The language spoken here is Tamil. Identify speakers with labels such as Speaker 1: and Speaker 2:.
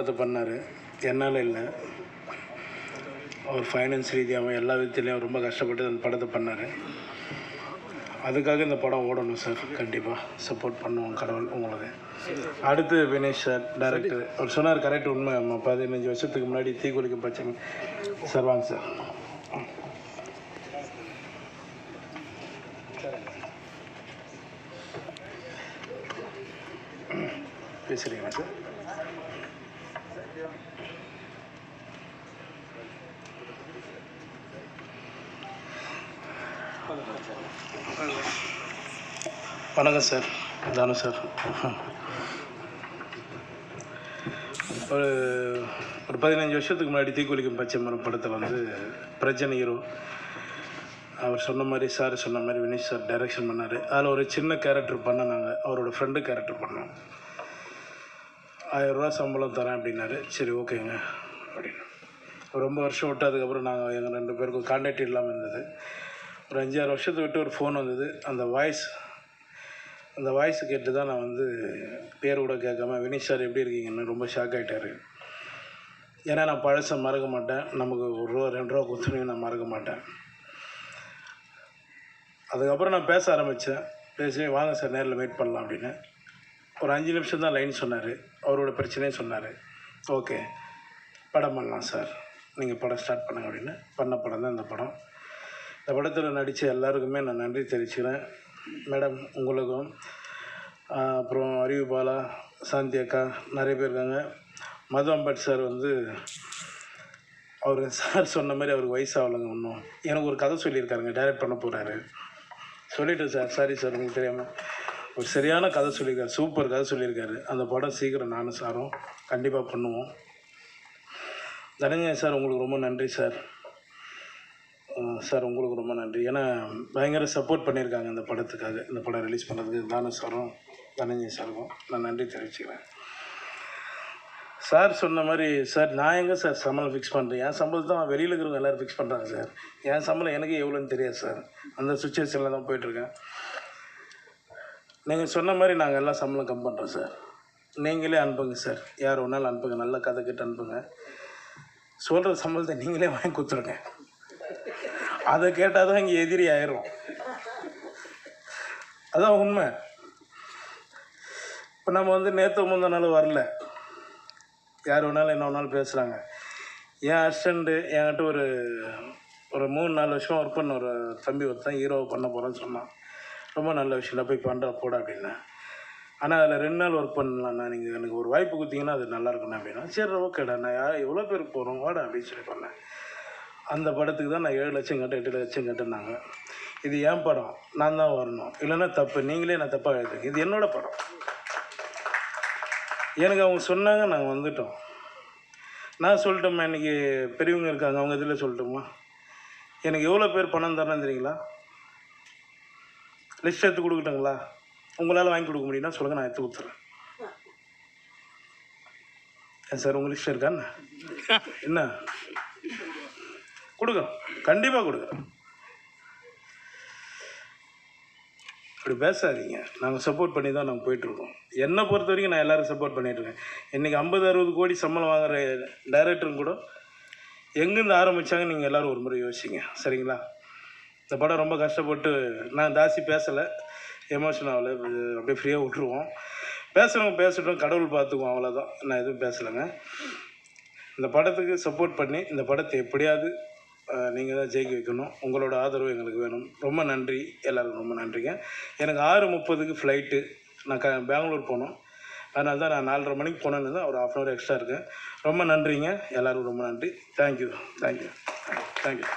Speaker 1: அது பண்ணார். என்னால் இல்லை. அவர் ஃபைனான்ஸ் ரீதியாகவும் எல்லா விதத்துலேயும் ரொம்ப கஷ்டப்பட்டு அந்த படத்தை பண்ணார். அதுக்காக இந்த படம் ஓடணும் சார் கண்டிப்பாக சப்போர்ட் பண்ணுவோம் கடவுள் உங்களுக்கு அடுத்து வினேஷ் சார் டேரக்டர் அவர் சொன்னார் கரெக்ட் உண்மை. பதினஞ்சு வருஷத்துக்கு முன்னாடி தீக்குளிக்க பச்சை சார் வாங்க சார் பேசுகிறீங்களா சார் வணக்கம் சார். தானு சார். ஒரு ஒரு பதினஞ்சு வருஷத்துக்கு முன்னாடி தீக்குளிக்கும் பச்சை மரம் படத்தில் வந்து பிரஜன் ஹீரோ. அவர் சொன்ன மாதிரி சார் சொன்ன மாதிரி வினேஷ் சார் டைரக்ஷன் பண்ணார். அதில் ஒரு சின்ன கேரக்டர் பண்ண நாங்கள் அவரோட ஃப்ரெண்டு கேரக்டர் பண்ணோம். ஆயிரரூவா சம்பளம் தரேன் அப்படின்னாரு. சரி ஓகேங்க. அப்படின்னு. ரொம்ப வருஷம் விட்டதுக்கப்புறம் நாங்கள் எங்கள் ரெண்டு பேருக்கும் கான்டாக்ட் இல்லாமல் இருந்தது. ஒரு அஞ்சாறு வருஷத்தை விட்டு ஒரு ஃபோன் வந்தது. அந்த வாய்ஸ் அந்த வாய்ஸ் கேட்டு தான் நான் வந்து பேர் கூட கேட்காம வினீஷ் சார் எப்படி இருக்கீங்கன்னு? ரொம்ப ஷாக் ஆகிட்டார் ஏன்னா நான் பழசை மறக்க மாட்டேன். நமக்கு ஒரு ரூபா ரெண்டு ரூபா கொடுத்துனையும் நான் மறக்க மாட்டேன். அதுக்கப்புறம் நான் பேச ஆரம்பித்தேன் பேசி வாங்க சார் நேரில் மீட் பண்ணலாம் அப்படின்னு. ஒரு அஞ்சு நிமிஷம் தான் லைன் சொன்னார். அவரோட பிரச்சனையும் சொன்னார். ஓகே படம் பண்ணலாம் சார் நீங்கள் படம் ஸ்டார்ட் பண்ணுங்க அப்படின்னு. பண்ண படம் தான் இந்த படம். இந்த படத்தில் நடித்த எல்லாருக்குமே நான் நன்றி தெரிவிச்சுக்கிறேன். மேடம் உங்களுக்கும் அப்புறம் அறிவு பாலா சாந்தி அக்கா நிறைய பேர் இருக்காங்க. மது அம்பட் சார் வந்து அவர் சார் சொன்ன மாதிரி அவருக்கு வயசாகலைங்க ஒன்றும் எனக்கு ஒரு கதை சொல்லியிருக்காருங்க டைரக்ட் பண்ண போகிறாரு சொல்லிட்டேன் சார் சாரி சார் உங்களுக்கு தெரியாமல் ஒரு சரியான கதை சொல்லியிருக்காரு சூப்பர் கதை சொல்லியிருக்காரு. அந்த படம் சீக்கிரம் நானும் சாரும் கண்டிப்பாக பண்ணுவோம். தனஞ்சயன் சார் உங்களுக்கு ரொம்ப நன்றி சார். சார் உங்களுக்கு ரொம்ப நன்றி. ஏன்னா பயங்கர சப்போர்ட் பண்ணியிருக்காங்க இந்த படத்துக்காக. இந்த படம் ரிலீஸ் பண்ணுறதுக்கு தானு சாரும் தனஞ்சய் சாருக்கும். நான் நன்றி தெரிவிச்சுக்கிறேன். சார் சொன்ன மாதிரி சார் நான் எங்கே சார் சம்பளம் ஃபிக்ஸ் பண்ணுறேன் என் சம்பளத்தை தான் வெளியில் இருக்கிறவங்க எல்லோரும் ஃபிக்ஸ் பண்ணுறாங்க சார். என் சம்பளம் எனக்கு எவ்வளோன்னு தெரியாது சார். அந்த சுச்சுவேஷனில் தான் போயிட்டுருக்கேன். நீங்கள் சொன்ன மாதிரி நாங்கள் எல்லாம் சம்பளம் கம் பண்ணுறோம் சார். நீங்களே அனுப்புங்க சார். யார் ஒன்றாலும் அனுப்புங்க. நல்ல கதை கிட்ட அனுப்புங்க. சொல்கிற சம்பளத்தை நீங்களே வாங்கி கொடுத்துருங்க. அதை கேட்டால் தான் இங்கே எதிரி ஆயிரும். அதான் உண்மை. இப்போ நம்ம வந்து நேற்று முந்த நாள் வரல. யார் வேணாலும் என்ன வேணாலும் பேசுகிறாங்க என் அசிஸ்டண்ட்டு என்கிட்ட ஒரு ஒரு மூணு நாலு வருஷம் ஒர்க் பண்ண ஒரு தம்பி ஒருத்தன் ஹீரோவை பண்ண போகிறேன்னு சொன்னான். ரொம்ப நல்ல விஷயம் போய் பண்ணுற போட அப்படின்னேன் ஆனால் அதில் ரெண்டு நாள் ஒர்க் பண்ணலாம்ண்ணா நீங்கள் எனக்கு ஒரு வாய்ப்பு கொடுத்தீங்கன்னா அது நல்லா இருக்குண்ணா அப்படின்னா. சரி ஓகேடா நான் யார் எவ்வளோ பேருக்கு போகிறோம் வாடா அப்படின்னு சொல்லி பண்ணேன். அந்த படத்துக்கு தான் நான் ஏழு லட்சம் கட்டேன் எட்டு லட்சம் கட்டேன்னாங்க இது என் படம்? நான் தான் வரணும். இல்லைன்னா தப்பு. நீங்களே நான் தப்பாக எழுதுங்க இது என்னோடய படம். எனக்கு அவங்க சொன்னாங்க நாங்கள் வந்துட்டோம். நான் சொல்லிட்டோம்மா இன்றைக்கி பெரியவங்க இருக்காங்க. அவங்க இதில் சொல்லட்டுமா? எனக்கு எவ்வளோ பேர் பணம் தரணும் தெரியுங்களா? லிஸ்ட் எடுத்து கொடுக்கட்டுங்களா? உங்களால் வாங்கி கொடுக்க முடியும்னா சொல்லுங்கள் நான் எடுத்து கொடுத்துறேன். சார் உங்கள் லிஸ்ட் இருக்கான்னு என்ன? கொடுக்குறோம் கண்டிப்பாக கொடுக்குறோம் அப்படி பேசாதீங்க. நாங்கள் சப்போர்ட் பண்ணி தான் நாங்கள் போயிட்டுருக்கோம். என்னை பொறுத்த வரைக்கும் நான் எல்லோரும் சப்போர்ட் பண்ணிகிட்ருக்கேன் இன்றைக்கி ஐம்பது அறுபது கோடி சம்பளம் வாங்குற டைரக்டரும் கூட எங்கேருந்து ஆரம்பித்தாங்க நீங்கள் எல்லோரும் ஒரு முறை யோசிங்க. சரிங்களா? இந்த படம் ரொம்ப கஷ்டப்பட்டு நான் ஜாஸ்தி பேசலை. எமோஷன் ஆகலை. அப்படியே ஃப்ரீயாக விட்ருவோம் பேசுகிறவங்க பேசட்டும் கடவுள் பார்த்துக்குவோம். அவ்வளோதான் நான் எதுவும் பேசலைங்க. இந்த படத்துக்கு சப்போர்ட் பண்ணி இந்த படத்தை எப்படியாவது நீங்கள் தான் ஜெயிக்க வைக்கணும். உங்களோட ஆதரவு எங்களுக்கு வேணும். ரொம்ப நன்றி. எல்லோருக்கும் ரொம்ப நன்றிங்க. எனக்கு ஆறு முப்பதுக்கு ஃப்ளைட்டு நான் க பெங்களூர் போகணும் அதனால தான் நான் நாலரை மணிக்கு போனேன்னு தான் ஒரு ஆஃப் அன் ஹவர் எக்ஸ்ட்ரா இருக்கேன். ரொம்ப நன்றிங்க. எல்லாருக்கும் ரொம்ப நன்றி. Thank you thank you thank you